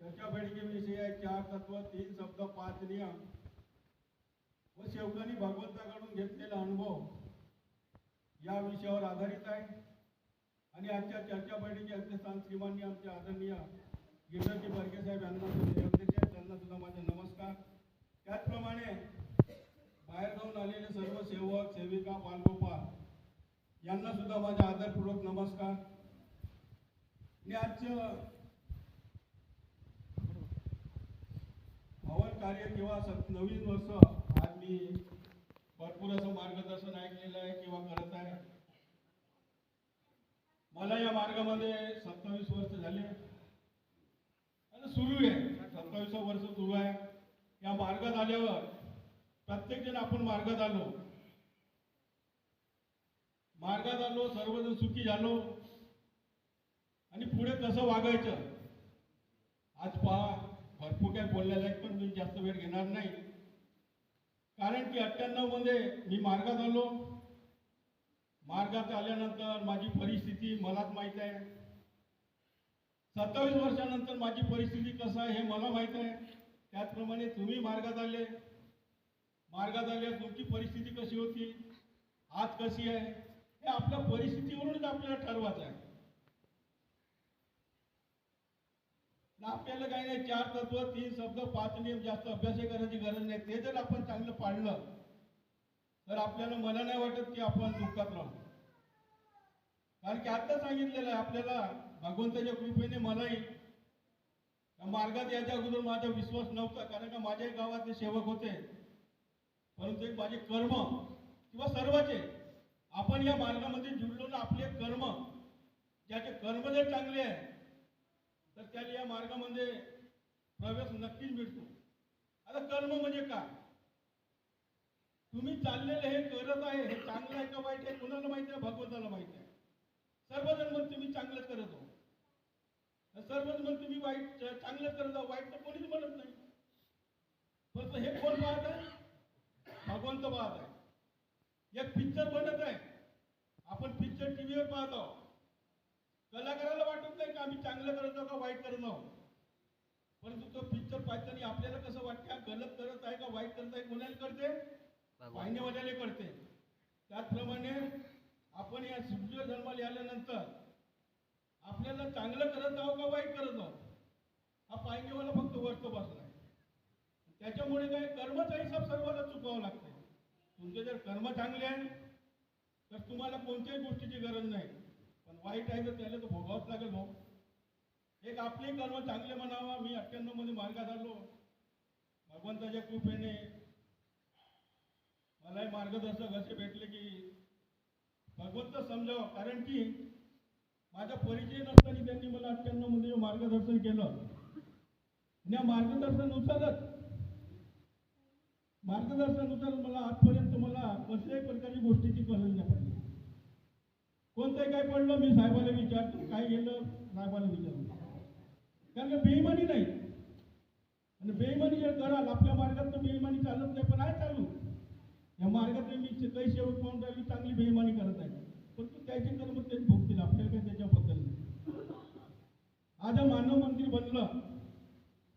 चर्चा बैठकीविषयी आहे चार तत्व तीन शब्द पाच नियम. व शेवकांनी भगवंताकडून घेतलेला अनुभव या विषयावर आधारित आहे. आणि आजच्या चर्चा बैठकी अध्यक्षस्थान श्रीमान्य आमचे आदरणीय गिरजी बर्गे साहेब यांना अध्यक्ष आहेत त्यांना सुद्धा माझे नमस्कार. त्याचप्रमाणे बाहेर जाऊन आलेले सर्व सेवक सेविका बालगोपाल यांना सुद्धा माझे आदरपूर्वक नमस्कार. आणि आजचं हवन कार्य किंवा नवीन वर्ष आज मी भरपूर असं मार्गदर्शन ऐकलेलं आहे किंवा करत आहे. मला या मार्गामध्ये सत्तावीस वर्ष झाले. आणि सुरू आहे. सत्तावीस वर्ष सुरू आहे. या मार्गात आल्यावर प्रत्येक जण आपण मार्गात आलो. मार्गात आलो सर्वजण सुखी झालो. आणि पुढे कसं वागायचं? आज पहा. भरपूर काय बोलण्यालायक पण मी जास्त वेळ घेणार नाही. कारण की अठ्ठ्याण्णवमध्ये मी मार्गात आलो. मार्गात आल्यानंतर माझी परिस्थिती मलाच माहीत आहे. सत्तावीस वर्षानंतर माझी परिस्थिती कसं आहे हे मला माहीत आहे. त्याचप्रमाणे तुम्ही मार्गात आले. मार्गात आले तुमची परिस्थिती कशी होती? आज कशी आहे? हे आपल्या परिस्थितीवरूनच आपल्याला ठरवायचं आहे ना आपल्याला काही नाही चार तत्व तीन शब्द पाच नियम जास्त अभ्यासही करायची गरज नाही. ते जर आपण चांगलं पाळलं तर आपल्याला मला नाही वाटत की आपण दुःखात राहू. कारण की आता सांगितलेलं आहे आपल्याला भगवंताच्या कृपेने मलाही मार्गात याच्या अगोदर माझा विश्वास नव्हता. कारण का माझ्याही गावातले सेवक होते. परंतु एक माझे कर्म किंवा सर्वचे आपण या मार्गामध्ये जुडलो ना आपले कर्म ज्याचे कर्म जर चांगले आहे तर त्याला या मार्गामध्ये प्रवेश नक्कीच मिळतो. आता कर्म म्हणजे काय? तुम्ही चाललेले हे करत आहे हे चांगलं आहे का वाईट आहे? कुणाला माहिती आहे? भगवंताला माहिती आहे. सर्वजण म्हणते मी चांगलं करत आहो. सर्वजण म्हणते मी वाईट चांगलं करत आहो. वाईट तर कोणीच म्हणत नाही. फक्त हे कोण पाहत आहे? भगवंत पाहत आहे. एक पिक्चर बनत आहे. आपण पिक्चर टीव्हीवर पाहत आहोत. कलाकाराला वाटत नाही का आम्ही चांगलं करत आहोत का वाईट करत आहोत? परंतु तो पिक्चर पाहताना आपल्याला कसं वाटतं गलत करत आहे का वाईट करत आहे कोणाला करते? वाहिनीवाल्याला करते. त्याचप्रमाणे आपण या सुखदेव धर्माला आल्यानंतर आपल्याला चांगलं करत आहोत का वाईट करत आहोत? हा पाहिजेवाला फक्त वरत बसला आहे. त्याच्यामुळे काय कर्मचा हिसाब सर्वांना चुकावं लागते तुमचे जर कर्म चांगले आहे तर तुम्हाला कोणत्याही गोष्टीची गरज नाही. वाईट आहे तर त्याला तर भोगावंच लागेल भाऊ. एक आपले कर्म चांगले म्हणावा मी अठ्ठ्याण्णवमध्ये मार्गात आलो भगवंताच्या कृपेने मलाही मार्गदर्शक असे भेटले की भगवंत समजावं. कारण की माझा परिचय नसताना त्यांनी मला अठ्ठ्याण्णवमध्ये मार्गदर्शन केलं. आणि या मार्गदर्शनानुसारच मार्गदर्शनानुसार मला आजपर्यंत मला कसल्याही प्रकारची गोष्टीची गरज नाही पडली. कोणतंही काय पडलं मी साहेबाला विचारतो. काय गेलं साहेबाला विचारतो. कारण का बेईमानी नाही. आणि बेईमानी जर कराल आपल्या मार्गात तर बेईमानी चालत नाही पण आहे चालू. या मार्गात मी काही शेवट पाहून राहिली चांगली बेईमानी करत आहे. परंतु त्याचे कर्म तेच भोगतील आपल्याला काही त्याच्याबद्दल नाही. आज मानव मंदिर बनलं.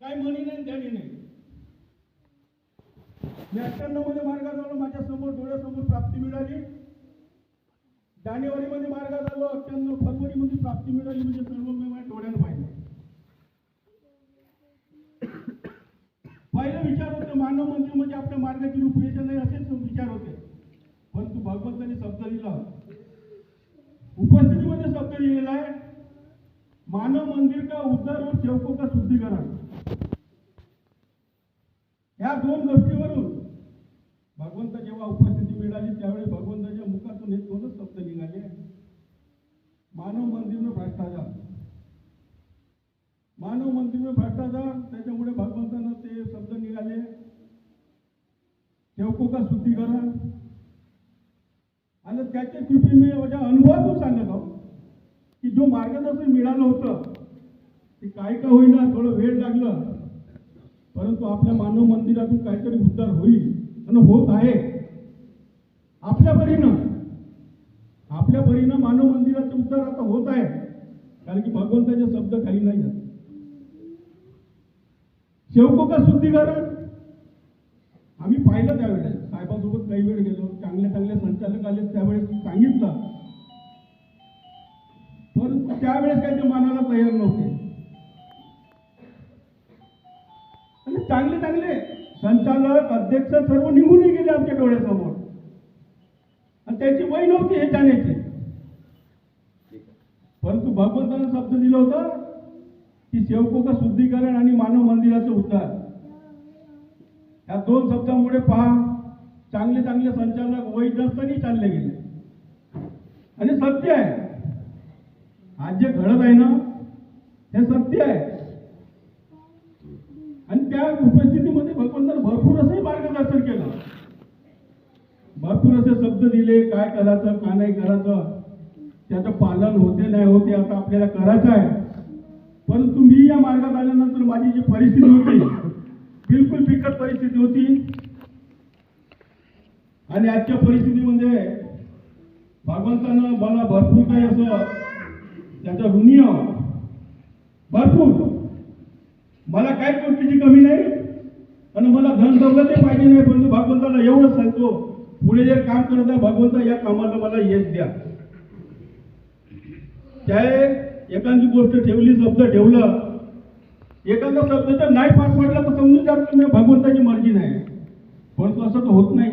काय म्हणी नाही त्याने नाही. मी अठ्ठ्याण्णवमध्ये मार्गात आलो माझ्यासमोर डोळ्यासमोर प्राप्ती मिळाली. जानेवारी मध्ये मार्गात आलो अठ्ठ्याण्णव फरवरी मध्ये प्राप्ती मिळाली म्हणजे सर्व मी माझ्या डोळ्यानं पाहिलं. पहिले विचार होते मानव मंदिर म्हणजे आपल्या मार्गाची रूपरेषा नाही असेच विचार होते. परंतु भगवंताने शब्द दिला. उपस्थितीमध्ये शब्द लिहिलेला आहे मानव मंदिर का उद्धार और सेवकों का शुद्धीकरण? या दोन गोष्टीवरून भगवंत जेव्हा उपस्थिती मिळाली त्यावेळी भगवंत पण हे दोनच शब्द निघाले मानव मंदिर में भ्रष्टाचार. मानव मंदिर में भ्रष्टाचार त्याच्यामुळे भगवंतानं ते शब्द निघाले. ठेवको का शुद्धीकरण आणि त्याच्या कृपे मी माझ्या अनुभवातून सांगत आहोत की जो मार्गदर्शन मिळालं होतं ते काय का होईना थोडं वेळ लागलं. परंतु आपल्या मानव मंदिरातून काहीतरी उद्धार होईल आणि होत आहे. आपल्या परीनं आपल्या परीनं मानव मंदिराचं उद्धार आता होत आहे. कारण की भगवंताचे शब्द काही नाही जात. शेवको का शुद्धीकरण. आम्ही पाहिलं त्यावेळेस. साहेबांसोबत काही वेळ गेलो. चांगले चांगले संचालक आले. त्यावेळेस सांगितलं. परंतु त्यावेळेस काही ते मानायला तयार नव्हते. आणि चांगले चांगले संचालक अध्यक्ष सर्व निघूनही गेले आमच्या डोळ्यासमोर. आणि त्याची वय नव्हती हे जाण्याची. परंतु भगवंतानं शब्द दिला होता की सेवकोका शुद्धीकरण आणि मानव मंदिराचं उद्धार. या दोन शब्दामुळे पहा चांगले चांगले संचालक वय चालले गेले. आणि सत्य आहे. आज जे घडत आहे ना हे सत्य आहे. आणि त्या उपस्थितीमध्ये भगवंतानं भरपूर असंही मार्गदर्शन केलं. भरपूर असे शब्द दिले काय करायचं का नाही करायचं. त्याचं पालन होते नाही होते आता आपल्याला करायचं आहे. परंतु मी या मार्गात आल्यानंतर माझी जी परिस्थिती होती बिलकुल बिकट परिस्थिती होती. आणि आजच्या परिस्थितीमध्ये भगवंतानं मला भरपूर काही असं त्याचं ऋणीय भरपूर. मला काही गोष्टीची कमी नाही आणि मला धन दौलतही पाहिजे नाही परंतु भगवंताला एवढंच सांगतो पुढे जे काम करत आहे भगवंता या कामाला मला यश द्या. त्या एखादी गोष्ट ठेवली शब्द ठेवलं एखादा शब्द तर नाही पार पडला तर समजून जात तुम्ही भगवंताची मर्जी नाही. परंतु असं तर होत नाही.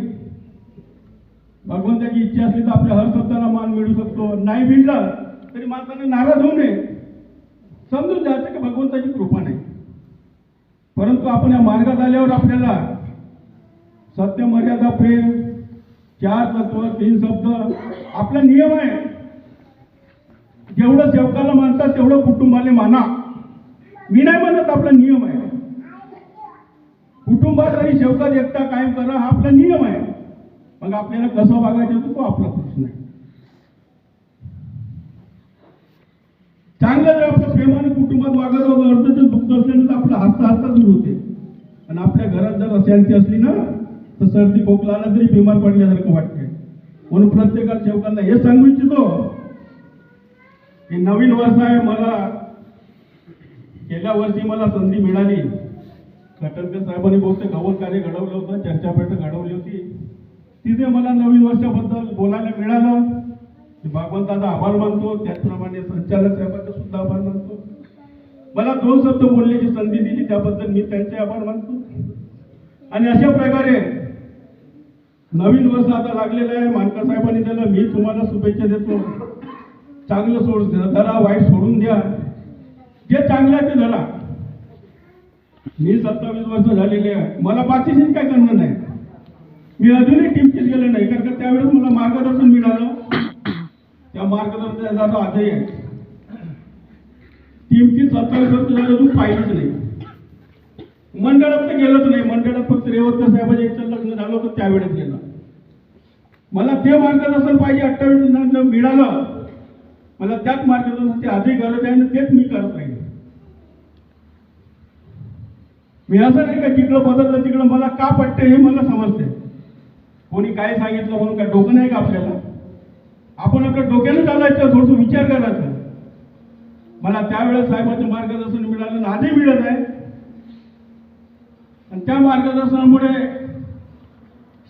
भगवंताची इच्छा असली तर आपल्या हर शब्दाला मान मिळू शकतो. नाही मिळलं तरी माणसाने नाराज होऊ नये. समजून जायचं की भगवंताची कृपा नाही. परंतु आपण या मार्गात आल्यावर आपल्याला सत्य मर्यादा प्रेम चार तत्व तीन शब्द. आपला नियम आहे. जेवढं सेवकाला मानतात तेवढं कुटुंबाला माना. मी नाही म्हणत आपला नियम आहे. कुटुंबात आणि सेवकात एकटा कायम करा हा आपला नियम आहे. मग आपल्याला कसं वागायचं होतं तो आपला प्रश्न आहे. चांगलं जर आपलं प्रेमाने कुटुंबात वागत होतं अर्धचं दुःख असल्यानं तर आपलं हसता हसता दूर होते. आणि आपल्या घरात जर अशांती असली ना तर सर्दी खोकला आला तरी बिमार पडल्यासारखं वाटते म्हणून प्रत्येकाच्या सेवकांना हे सांगू इच्छितो की नवीन वर्ष आहे मला गेल्या वर्षी मला संधी मिळाली. कटरकर साहेबांनी बहुतेक हवन कार्य घडवलं होतं चर्चापीठ घडवली होती. तिथे मला नवीन वर्षाबद्दल बोलायला मिळालं. बाबंताचा आभार मानतो त्याचप्रमाणे संचालक साहेबांचा सुद्धा आभार मानतो. मला दोन शब्द बोलण्याची संधी दिली त्याबद्दल मी त्यांचे आभार मानतो. आणि अशा प्रकारे नवीन वर्ष आता लागलेलं आहे. मानकर साहेबांनी दिलं मी तुम्हाला शुभेच्छा देतो. चांगलं सोड धरा वाईट सोडून द्या. जे चांगलं आहे ते धरा. मी सत्तावीस वर्ष झालेले आहे. मला बाकीचे काय करणं नाही. मी अजूनही टीमचीच गेलो नाही. कारण का त्यावेळेस मला मार्गदर्शन मिळालं. त्या मार्गदर्शनाचा आजही आहे. टीमची सत्तावीस वर्ष झाली अजून पाहिलीच नाही. मंडळात तर गेलंच नाही. मंडळात फक्त रेवत साहेबांच्या इथं लग्न झालं होतं त्यावेळेस गेलं. मला ते मार्गदर्शन पाहिजे अठ्ठावीस नंतर मिळालं मला त्याच मार्गदर्शनाची आधी गरज आहे आणि तेच मी करत राहील मी असं नाही का तिकडं बदललं तिकडं मला का पटते हे मला समजते कोणी काय सांगितलं म्हणून काय डोकं नाही का आपल्याला? आपण आपल्या डोक्यानं चालायचं थोडंसं विचार करायचा. मला त्यावेळेस साहेबांचं मार्गदर्शन मिळालं आणि मिळत आहे. आणि त्या मार्गदर्शनामुळे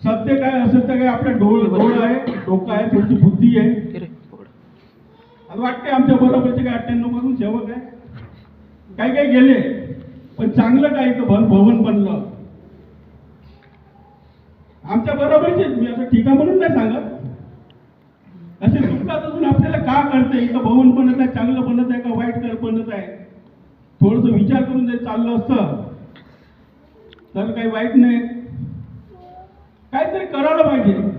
सत्य काय असत्य काय आपल्या डोळ डोळ आहे डोकं आहे थोडीशी बुद्धी आहे. आणि वाटते आमच्या बरोबरचे काय अठ्ठ्याण्णवपासून सेवक आहे. काही काही गेले पण चांगलं काय इथं भवन भवन बनलं? आमच्या बरोबरचे मी असं ठीका म्हणून नाही सांगत. असे दुःखात असून आपल्याला का कळतंय इथं भवन बनत आहे चांगलं बनत आहे का वाईट कर बनत आहे? थोडस विचार करून जर चाललं असतं तर काही वाईट नाही. काहीतरी करायला पाहिजे.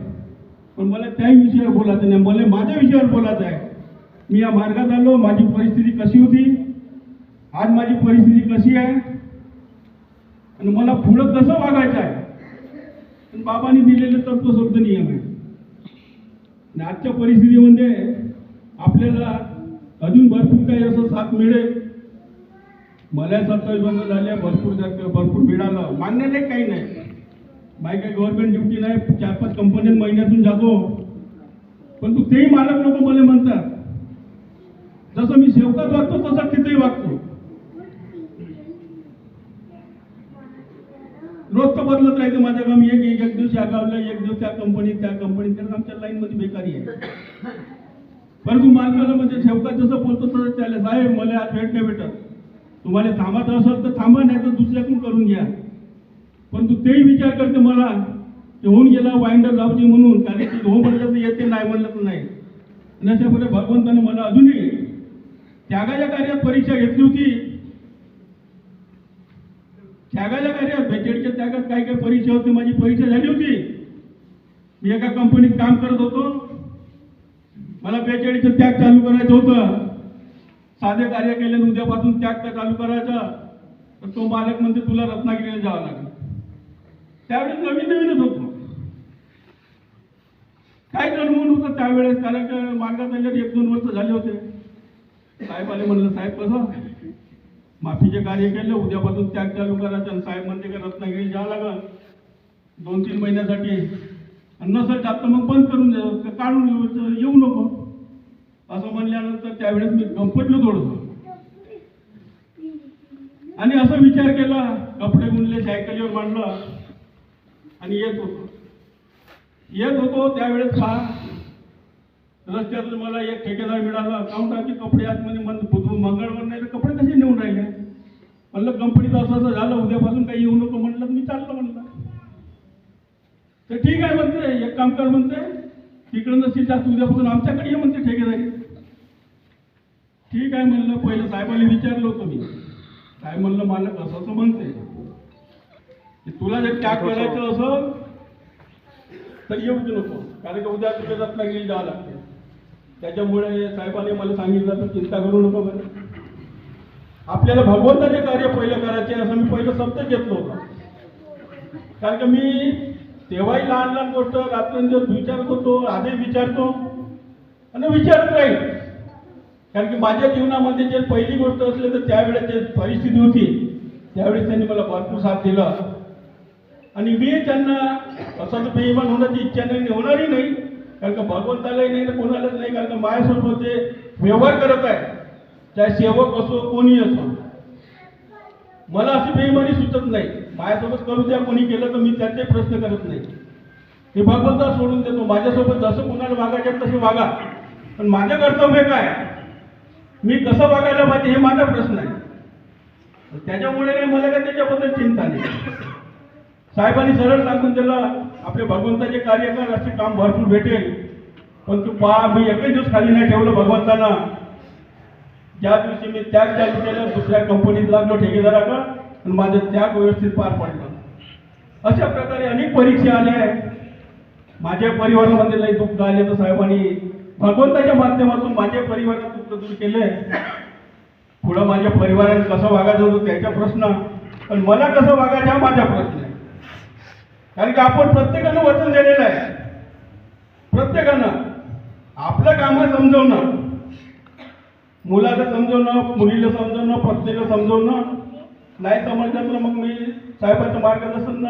पण मला त्याही विषयावर बोलायचं नाही. मला माझ्या विषयावर बोलायचं आहे. मी या मार्गात आलो. माझी परिस्थिती कशी होती? आज माझी परिस्थिती कशी आहे? आणि मला पुढं कसं वागायचं आहे? पण बाबांनी दिलेले तत्वशब्द नियम आहे. आणि आजच्या परिस्थितीमध्ये आपल्याला अजून भरपूर काही असं साथ मिळेल. मला सत्तावीस वर्ष झाल्या. भरपूर भरपूर मिळालं. मान्य नाही काही नाही. माझी काही गव्हर्नमेंट ड्युटी नाही चार पाच कंपन्यात महिन्यातून जातो. पण तू तेही मालक नको मला म्हणतात. जसं मी सेवकात वागतो तसं तिथेही वागतो. रोज तर बदलत काम एक एक एक दिवस या गावला एक दिवस त्या कंपनीत त्या कंपनीत कारण आमच्या लाईनमध्ये बेकारी आहे. परंतु मालकाला म्हणजे शेवकात जसं बोलतो तसं त्याला साहेब मला आज भेट नाही भेटत. तुम्हाला थांबायचं असेल तर थांबा नाही तर दुसऱ्याकडून करून घ्या. परंतु तेही विचार करते मला होऊन गेला वाईंडर लावते म्हणून कारण की हो म्हणलं तर येते नाही म्हणलं तर नाही. आणि अशापुढे भगवंताने मला अजूनही त्यागाच्या कार्यात परीक्षा घेतली होती. त्यागाच्या कार्यात बेचेडच्या त्यागात काय काय परीक्षा होती माझी परीक्षा झाली होती. मी एका कंपनीत काम करत होतो. मला बेचेडीचं त्याग चालू करायचं होतं. साधे कार्य केल्याने उद्यापासून त्याग चालू करायचा. तर तो मालक म्हणते तुला रत्नागिरीला जावं लागेल. त्यावेळेस नवीन नवीनच होतो काय जन्मून होतं त्यावेळेस? कारण का मार्गात आल्यावर एक दोन वर्ष झाले होते. साहेब आले म्हणलं साहेब कसं माफीचे कार्य केले उद्यापासून त्याग चालू करायचं आणि साहेब म्हणते का रत्नागिरी जावं लागल. दोन तीन महिन्यासाठी. आणि नसेल जात तर मग बंद करून द्या काढून येऊ तर येऊ नको. असं म्हणल्यानंतर त्यावेळेस मी गंपटलो थोडंसं. आणि असा विचार केला. कपडे गुंडले सायकलीवर मांडलं. आणि येत होतो. येत होतो त्यावेळेस पहा रस्त्यातून मला एक ठेकेदार मिळाला. काउंटाचे कपडे आतमध्ये मन बुधू मंगळवार नाही तर कपडे कसे नेऊन राहिले? म्हणलं कंपनीचं असं असं झालं उद्यापासून काही येऊ नको म्हणलं तर मी चाललो म्हणलं. तर ठीक आहे म्हणते एक काम कर म्हणते तिकडं नसतील जास्त उद्यापासून आमच्याकडे ये म्हणते ठेकेदारी. ठीक आहे म्हणलं पहिलं साहेबांनी विचारलं होतं मी. साहेब म्हणलं मालक असं असं म्हणते. तुला जर त्याग करायचं असं तर येऊच नको. कारण की उद्या तुझ्या रत्नागिरी जावं लागते त्याच्यामुळे साहेबांनी मला सांगितलं तर चिंता करू नको बरं. आपल्याला भगवंताचे कार्य पहिलं करायचे असं मी पहिलं शब्द घेतलं होतं कारण की मी तेव्हाही लहान लहान गोष्ट रात्रंदिवस विचारत होतो आधी विचारतो आणि विचारत राहील. कारण की माझ्या जीवनामध्ये जे पहिली गोष्ट असली तर त्यावेळेस जे परिस्थिती होती त्यावेळेस त्यांनी मला भरपूर साथ दिला. आणि मी त्यांना असं तर बेईमान होण्याची इच्छा नाही होणारही नाही. कारण का भगवंतालाही नाही ना कोणालाच नाही. कारण का माझ्यासोबत ते व्यवहार करत आहे चाहे सेवक असो कोणी असो मला अशी बेईमानी सुचत नाही. माझ्यासोबत करू द्या कोणी केलं तर मी त्यांचे प्रश्न करत नाही. हे भगवंता सोडून देतो. माझ्यासोबत जसं कोणाला वागायचं तसे वागा. पण माझं कर्तव्य काय? मी कसं वागायला पाहिजे हे माझा प्रश्न आहे. त्याच्यामुळे नाही मला काय त्याच्याबद्दल चिंता नाही. साहेबांनी सरळ सांगून दिलं आपले भगवंताचे कार्य कर असे काम भरपूर भेटेल. पण तू पहा मी एकही दिवस खाली नाही ठेवलं भगवंताना. ज्या दिवशी मी त्याग चालू केलं दुसऱ्या कंपनीत लागलो ठेकेदाराकडं आणि माझं त्याग व्यवस्थित पार पडलं. अशा प्रकारे अनेक परीक्षा आल्या आहेत. माझ्या परिवारामध्ये लई दुःख आले तर साहेबांनी भगवंताच्या माध्यमातून माझ्या परिवारात दुःख दूर केले पुढं माझ्या परिवाराने कसं वागायचं होतं त्याचा प्रश्न पण मला कसं वागायचं हा माझा प्रश्न कारण की आपण प्रत्येकानं वचन दिलेलं आहे. प्रत्येकानं आपलं काम आहे समजवणं मुलाला समजवणं मुलीला समजवणं पत्नीला समजवणं नाही समजलं तर मग मी साहेबाचं मार्गदर्शन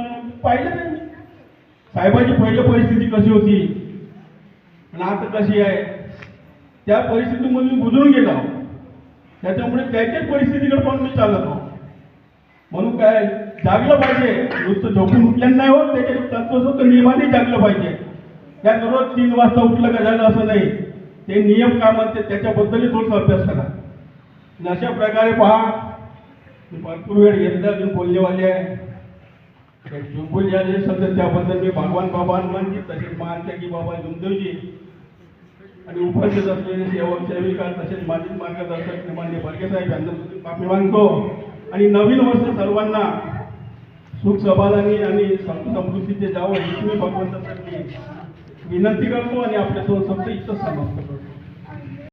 पाहिलं नाही साहेबाची पहिली परिस्थिती कशी होती? आणि आता कशी आहे? त्या परिस्थितीमध्ये मी बुजून गेलो त्याच्यामुळे त्याच्याच परिस्थितीकडे पण मी चालत आहो. म्हणून काय जागलं पाहिजे. नुसतं झोपून उठल्यानं नाही होत त्याच्या तत्व होतं नियमाने जागलं पाहिजे. त्यात रोज तीन वाजता उठलं का झालं असं नाही. ते नियम काय म्हणते त्याच्याबद्दलही थोडासा अभ्यास करा. आणि अशा प्रकारे पहा भरपूर वेळ एकदा अजून बोलणेवाले आहे. जुंबुल झाले सध्या त्याबद्दल मी भगवान बाबा हनुमानजी तसेच महानच्या की बाबा जुमदेवजी आणि उपस्थित असलेले सेवक सेविका तसेच माजी मार्गदर्शक मान्य बर्गे साहेब यांना माफी मागतो. आणि नवीन वर्ष सर्वांना सुख समाधानी आणि समृद्धीचे जावं ही तुम्ही भगवंतासाठी विनंती करतो आणि आपल्या दोन शब्द इथंच समाप्त करतो.